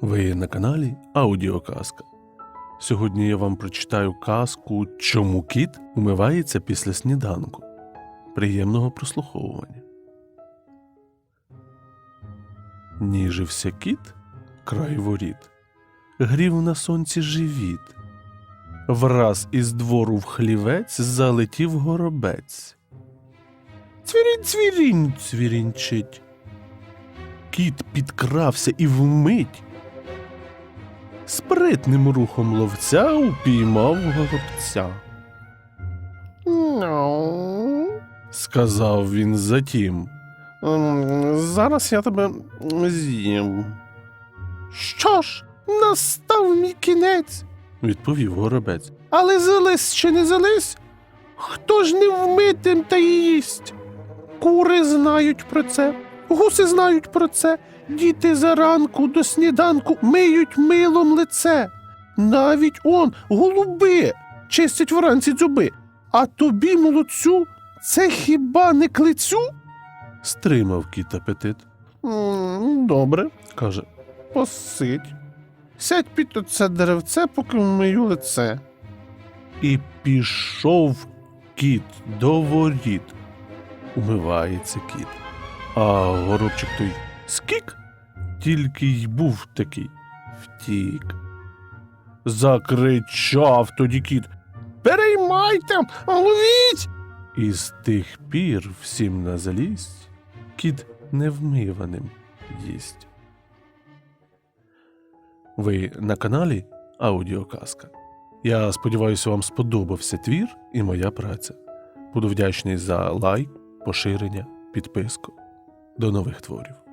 Ви на каналі Аудіоказка. Сьогодні я вам прочитаю казку Чому кіт умивається після сніданку. Приємного прослуховування. Ніжився кіт край воріт, грів на сонці живіт. Враз із двору в хлівець залетів горобець. Цвірінь, цвірінь, цвірінчить. Кіт підкрався і вмить. Спритним рухом ловця упіймав горобця. Ну, Сказав він затім. м, зараз я тебе з'їм. Що ж, настав мій кінець, Відповів горобець. але залезь чи не залезь? Хто ж не вмитим та їсть? Кури знають про це, гуси знають про це, діти заранку до сніданку миють милом лице. Навіть он, голуби, чистять вранці дзюби. А тобі, молодцю, це хіба не клицю? Стримав кіт апетит. Добре, Каже, посидь. Сядь під оце деревце, поки вмию лице. і пішов кіт до воріт. Умивається кіт. А горобчик той скік, тільки й був такий. Втік. Закричав тоді кіт. Переймайте, ловіть! І з тих пір всім на злість кіт невмиваним їсть. Ви на каналі Аудіоказка. Я сподіваюся, вам сподобався твір і моя праця. Буду вдячний за лайк, поширення, підписку. До нових творів.